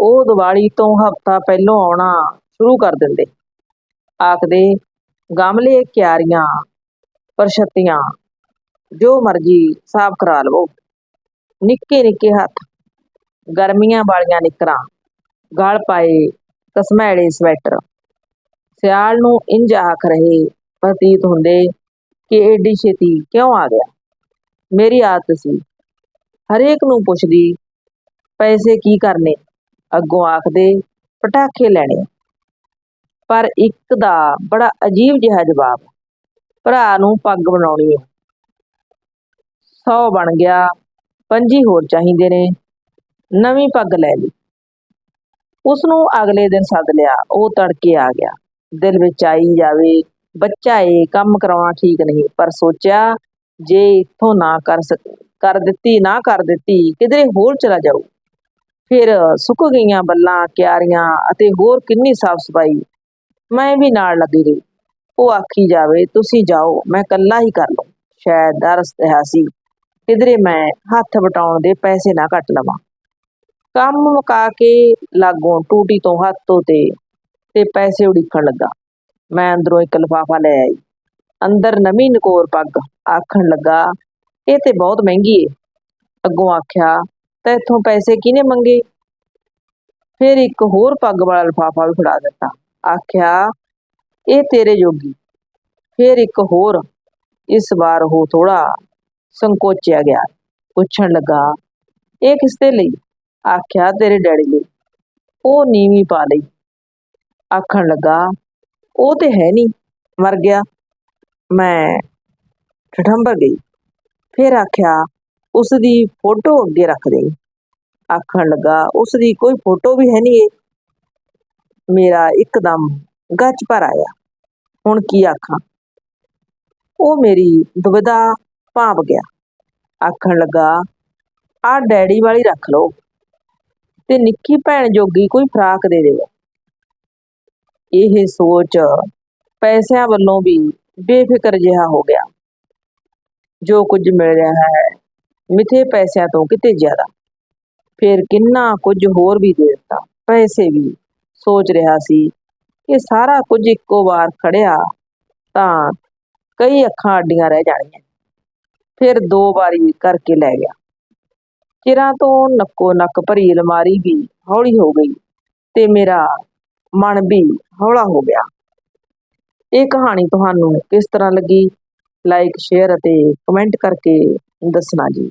ਉਹ ਦੀਵਾਲੀ ਤੋਂ ਹਫ਼ਤਾ ਪਹਿਲੋਂ ਆਉਣਾ ਸ਼ੁਰੂ ਕਰ ਦਿੰਦੇ। ਆਖਦੇ ਗਮਲੇ ਕਿਆਰੀਆਂ ਪਰਛੱਤੀਆਂ ਜੋ ਮਰਜ਼ੀ ਸਾਫ਼ ਕਰਾ ਲਵੋ। ਨਿੱਕੇ ਨਿੱਕੇ ਹੱਥ, ਗਰਮੀਆਂ ਵਾਲੀਆਂ ਨਿੱਕਰਾਂ, ਗਲ ਪਾਏ ਕਸਮੈੜੇ ਸਵੈਟਰ। ਸਿਆਲ ਨੂੰ ਇੰਜ ਆਖ ਰਹੇ ਪ੍ਰਤੀਤ ਹੁੰਦੇ ਕਿ ਏਡੀ ਛੇਤੀ ਕਿਉਂ ਆ ਗਿਆ? ਮੇਰੀ ਆਦਤ ਸੀ। ਹਰੇਕ ਨੂੰ ਪੁੱਛਦੀ, ਪੈਸੇ ਕੀ ਕਰਨੇ? ਅੱਗੋਂ ਆਖਦੇ ਪਟਾਕੇ ਲੈਣੇ। ਪਰ ਇੱਕ ਦਾ ਬੜਾ ਅਜੀਬ ਜਿਹਾ ਜਵਾਬ, ਭਰਾ ਨੂੰ ਪੱਗ ਬਣਾਉਣੀ ਹੈ। ਸੌ ਬਣ ਗਿਆ, ਪੰਜੀ ਹੋਰ ਚਾਹੀਦੇ ਨੇ। ਨਵੀਂ ਪੱਗ ਲੈ ਲਈ। ਉਸ ਨੂੰ ਅਗਲੇ ਦਿਨ ਸੱਦ ਲਿਆ। ਉਹ ਤੜਕੇ ਆ ਗਿਆ। ਦਿਲ ਵਿੱਚ ਆਈ ਜਾਵੇ, ਬੱਚਾ ਏ, ਕੰਮ ਕਰਾਉਣਾ ਠੀਕ ਨਹੀਂ। ਪਰ ਸੋਚਿਆ, ਜੇ ਇੱਥੋਂ ਨਾ ਕਰ ਸਕ, ਕਰ ਦਿੱਤੀ, ਨਾ ਕਰ ਦਿੱਤੀ, ਕਿਧਰੇ ਹੋਰ ਚਲਾ ਜਾਊ। ਫਿਰ ਸੁੱਕ ਗਈਆਂ ਬੱਲਾਂ, ਕਿਆਰੀਆਂ ਅਤੇ ਹੋਰ ਕਿੰਨੀ ਸਾਫ਼ ਸਫ਼ਾਈ। ਮੈਂ ਵੀ ਨਾਲ ਲੱਗੀ ਰਹੀ। ਉਹ ਆਖੀ ਜਾਵੇ, ਤੁਸੀਂ ਜਾਓ, ਮੈਂ ਕੱਲਾ ਹੀ ਕਰ ਲਵਾਂ। ਸ਼ਾਇਦ ਡਰ ਰਿਹਾ ਸੀ। ਕਿਧਰੇ ਮੈਂ ਹੱਥ ਵਟਾਉਣ ਦੇ ਪੈਸੇ ਨਾ ਕੱਟ ਲਵਾਂ। ਕੰਮ ਮੁਕਾ ਕੇ ਲਾਗੋਂ ਟੂਟੀ ਤੋਂ ਹੱਥੋਂ ਧੋਤੇ ਤੇ ਪੈਸੇ ਉਡੀਕਣ ਲੱਗਾ। ਮੈਂ ਅੰਦਰੋਂ ਇੱਕ ਲਿਫਾਫਾ ਲੈ ਆਈ। ਅੰਦਰ ਨਵੀਂ ਨਕੋਰ ਪੱਗ ਆਖਣ ਲੱਗਾ, ਇਹ ਤੇ ਬਹੁਤ ਮਹਿੰਗੀ ਏ। ਅੱਗੋਂ ਆਖਿਆ ਤਾਂ ਇੱਥੋਂ ਪੈਸੇ ਕਿਹਨੇ ਮੰਗੇ? ਫਿਰ ਇੱਕ ਹੋਰ ਪੱਗ ਵਾਲਾ ਲਿਫਾਫਾ ਵੀ ਫੜਾ ਦਿੱਤਾ। ਆਖਿਆ, ਇਹ ਤੇਰੇ ਜੋਗੀ। ਫਿਰ ਇੱਕ ਹੋਰ, ਇਸ ਵਾਰ ਉਹ ਥੋੜਾ ਸੰਕੋਚਿਆ ਗਿਆ। ਪੁੱਛਣ ਲੱਗਾ, ਇਹ ਕਿਸ ਦੇ ਲਈ? ਆਖਿਆ, ਤੇਰੇ ਡੈਡੀ ਲਈ। ਉਹ ਨੀਵੀਂ ਪਾ ਲਈ। ਆਖਣ ਲੱਗਾ, ਉਹ ਤੇ ਹੈ ਨਹੀਂ ਮਰ ਗਿਆ। ਮੈਂ ਠਠੰਬਰ ਗਈ। ਫਿਰ ਆਖਿਆ ਉਸ ਦੀ ਫੋਟੋ ਅੱਗੇ ਰੱਖ ਦੇ ਆਖਣ ਲੱਗਾ ਉਸ ਦੀ ਕੋਈ ਫੋਟੋ ਵੀ ਹੈ ਨਹੀਂ ਮੇਰਾ ਇੱਕਦਮ ਗੱਚ ਭਰ ਆਇਆ। ਹੁਣ ਕੀ ਆਖਾਂ? ਉਹ ਮੇਰੀ ਦੁਬਿਧਾ ਭਾਂਪ ਗਿਆ। ਆਖਣ ਲੱਗਾ ਆ ਡੈਡੀ ਵਾਲੀ ਰੱਖ ਲਓ ਤੇ ਨਿੱਕੀ ਭੈਣ ਜੋਗੀ ਕੋਈ ਫਰਾਕ ਦੇ ਦਿਓ ਇਹ ਸੋਚ ਪੈਸਿਆਂ ਵੱਲੋਂ ਵੀ ਬੇਫਿਕਰ ਜਿਹਾ ਹੋ ਗਿਆ। ਜੋ ਕੁਝ ਮਿਲ ਰਿਹਾ ਹੈ ਮਿੱਥੇ ਪੈਸਿਆਂ ਤੋਂ ਕਿਤੇ ਜ਼ਿਆਦਾ। ਫਿਰ ਕਿੰਨਾ ਕੁਝ ਹੋਰ ਵੀ ਦੇ ਦਿੱਤਾ। ਪੈਸੇ ਵੀ। ਸੋਚ ਰਿਹਾ ਸੀ ਕਿ ਸਾਰਾ ਕੁਝ ਇੱਕੋ ਵਾਰ ਖੜਿਆ ਤਾਂ ਕਈ ਅੱਖਾਂ ਅੱਡੀਆਂ ਰਹਿ ਜਾਣੀਆਂ। ਫਿਰ ਦੋ ਵਾਰੀ ਕਰਕੇ ਲੈ ਗਿਆ। ਚਿਰਾਂ ਤੋਂ ਨੱਕੋ ਨੱਕ ਭਰੀ ਅਲਮਾਰੀ ਵੀ ਹੌਲੀ ਹੋ ਗਈ ਤੇ ਮੇਰਾ ਮਨ ਵੀ ਹੌਲਾ ਹੋ ਗਿਆ। ਇਹ ਕਹਾਣੀ ਤੁਹਾਨੂੰ ਕਿਸ ਤਰ੍ਹਾਂ ਲੱਗੀ? ਲਾਈਕ ਸ਼ੇਅਰ ਅਤੇ ਕਮੈਂਟ ਕਰਕੇ ਦੱਸਣਾ ਜੀ।